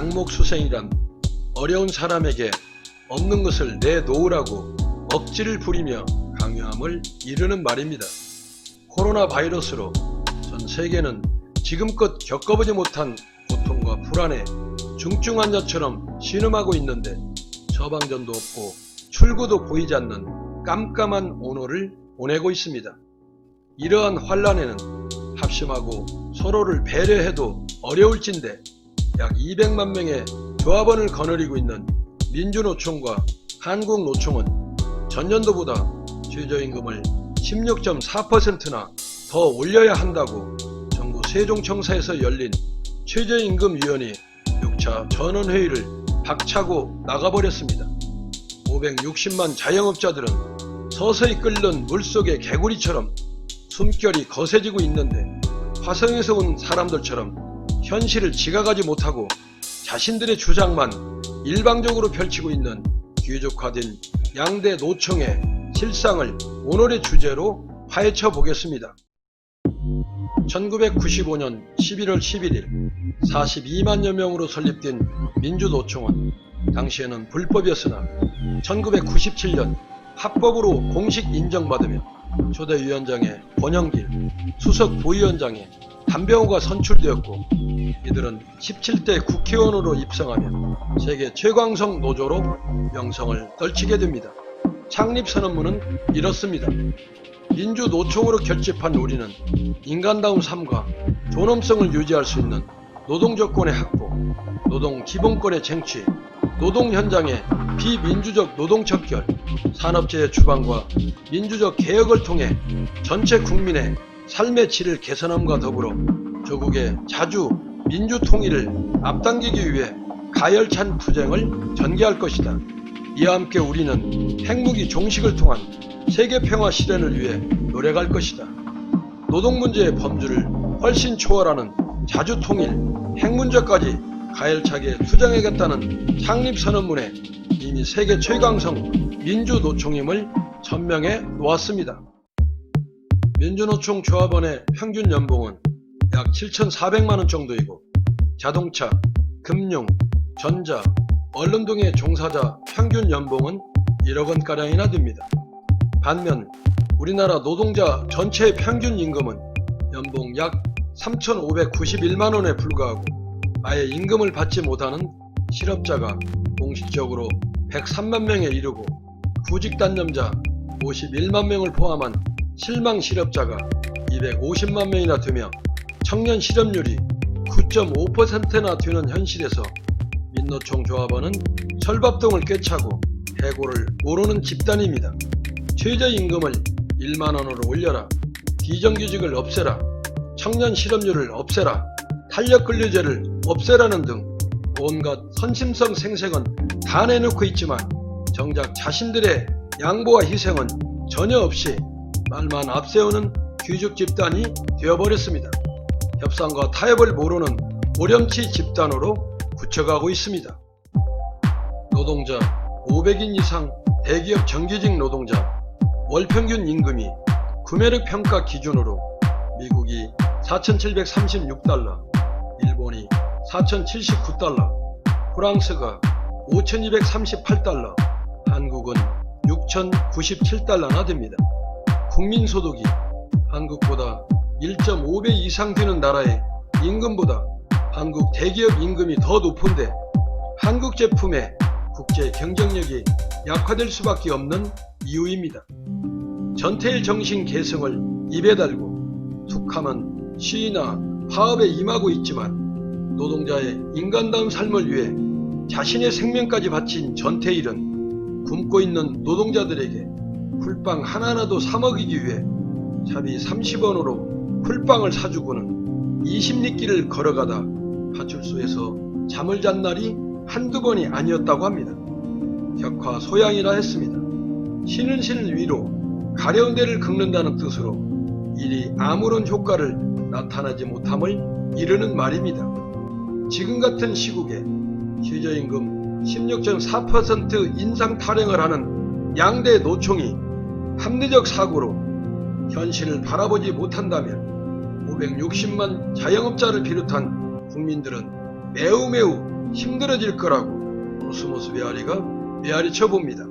양목수생이란 어려운 사람에게 없는 것을 내놓으라고 억지를 부리며 강요함을 이르는 말입니다. 코로나 바이러스로 전 세계는 지금껏 겪어보지 못한 고통과 불안에 중증 환자처럼 신음하고 있는데 처방전도 없고 출구도 보이지 않는 깜깜한 오노를 보내고 있습니다. 이러한 환란에는 합심하고 서로를 배려해도 어려울진데 약 200만 명의 조합원을 거느리고 있는 민주노총과 한국노총은 전년도보다 최저임금을 16.4%나 더 올려야 한다고 정부 세종청사에서 열린 최저임금위원회 6차 전원회의를 박차고 나가버렸습니다. 560만 자영업자들은 서서히 끓는 물속의 개구리처럼 숨결이 거세지고 있는데 화성에서 온 사람들처럼 현실을 지각하지 못하고 자신들의 주장만 일방적으로 펼치고 있는 귀족화된 양대 노총의 실상을 오늘의 주제로 파헤쳐 보겠습니다. 1995년 11월 11일 42만여 명으로 설립된 민주노총은 당시에는 불법이었으나 1997년 합법으로 공식 인정받으며 초대 위원장에 권영길, 수석 부위원장에 담병호가 선출되었고 이들은 17대 국회의원으로 입성하며 세계 최광성 노조로 명성을 떨치게 됩니다. 창립 선언문은 이렇습니다. 민주노총으로 결집한 우리는 인간다운 삶과 존엄성을 유지할 수 있는 노동조건의 확보, 노동 기본권의 쟁취, 노동 현장의 비민주적 노동 척결, 산업재해 주방과 민주적 개혁을 통해 전체 국민의 삶의 질을 개선함과 더불어 조국의 자주 민주 통일을 앞당기기 위해 가열찬 투쟁을 전개할 것이다. 이와 함께 우리는 핵무기 종식을 통한 세계 평화 실현을 위해 노력할 것이다. 노동 문제의 범주를 훨씬 초월하는 자주 통일, 핵 문제까지 가열차게 투쟁하겠다는 창립 선언문에 이미 세계 최강성 민주노총임을 천명해 놓았습니다. 민주노총 조합원의 평균 연봉은 약 7,400만원 정도이고 자동차, 금융, 전자, 언론 등의 종사자 평균 연봉은 1억 원가량이나 됩니다. 반면 우리나라 노동자 전체의 평균 임금은 연봉 약 3,591만원에 불과하고 아예 임금을 받지 못하는 실업자가 공식적으로 103만 명에 이르고 구직 단념자 51만 명을 포함한 실망 실업자가 250만 명이나 되며 청년 실업률이 9.5%나 되는 현실에서 민노총 조합원은 철밥동을 꿰차고 해고를 모르는 집단입니다. 최저임금을 1만원으로 올려라. 비정규직을 없애라. 청년 실업률을 없애라. 탄력근로제를 없애라는 등 온갖 선심성 생색은 다 내놓고 있지만 정작 자신들의 양보와 희생은 전혀 없이 말만 앞세우는 귀족 집단이 되어버렸습니다. 협상과 타협을 모르는 오렴치 집단으로 굳혀가고 있습니다. 노동자 500인 이상 대기업 정규직 노동자 월 평균 임금이 구매력 평가 기준으로 미국이 4,736달러, 일본이 4,079달러, 프랑스가 5,238달러, 한국은 6,097달러나 됩니다. 국민소득이 한국보다 1.5배 이상 되는 나라의 임금보다 한국 대기업 임금이 더 높은데 한국 제품의 국제 경쟁력이 약화될 수밖에 없는 이유입니다. 전태일 정신 계승을 입에 달고 툭하면 시위나 파업에 임하고 있지만 노동자의 인간다운 삶을 위해 자신의 생명까지 바친 전태일은 굶고 있는 노동자들에게 풀빵 하나하나도 사 먹이기 위해 차비 30원으로 풀빵을 사주고는 20리길을 걸어가다 파출소에서 잠을 잔 날이 한두 번이 아니었다고 합니다. 격화 소양이라 했습니다. 신은 신을 위로 가려운 데를 긁는다는 뜻으로 일이 아무런 효과를 나타나지 못함을 이르는 말입니다. 지금 같은 시국에 최저임금 16.4% 인상 타령을 하는 양대 노총이 합리적 사고로 현실을 바라보지 못한다면 560만 자영업자를 비롯한 국민들은 매우 매우 힘들어질 거라고 코스모스 메아리가 메아리 쳐봅니다.